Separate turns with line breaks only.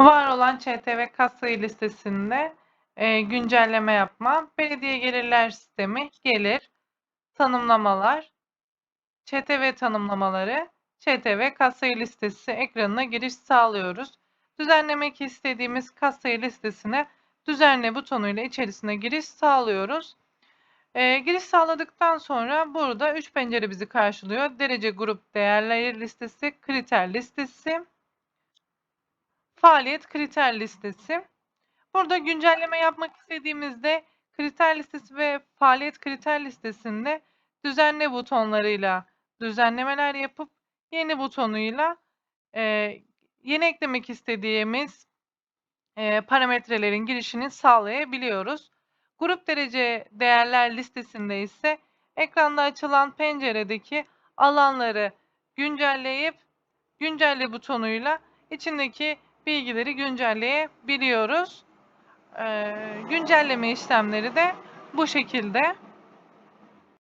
Var olan ÇTV kasayı listesinde e, güncelleme yapma, belediye gelirler sistemi, gelir, tanımlamalar, ÇTV tanımlamaları, ÇTV kasayı listesi ekranına giriş sağlıyoruz. Düzenlemek istediğimiz kasayı listesine düzenle butonuyla içerisine giriş sağlıyoruz. E, giriş sağladıktan sonra burada 3 pencere bizi karşılıyor. Derece grup değerler listesi, kriter listesi, faaliyet kriter listesi. Burada güncelleme yapmak istediğimizde kriter listesi ve faaliyet kriter listesinde düzenle butonlarıyla düzenlemeler yapıp yeni butonuyla e, yeni eklemek istediğimiz e, parametrelerin girişini sağlayabiliyoruz. Grup derece değerler listesinde ise ekranda açılan penceredeki alanları güncelleyip güncelle butonuyla içindeki bilgileri güncelleyebiliyoruz. Ee, güncelleme işlemleri de bu şekilde.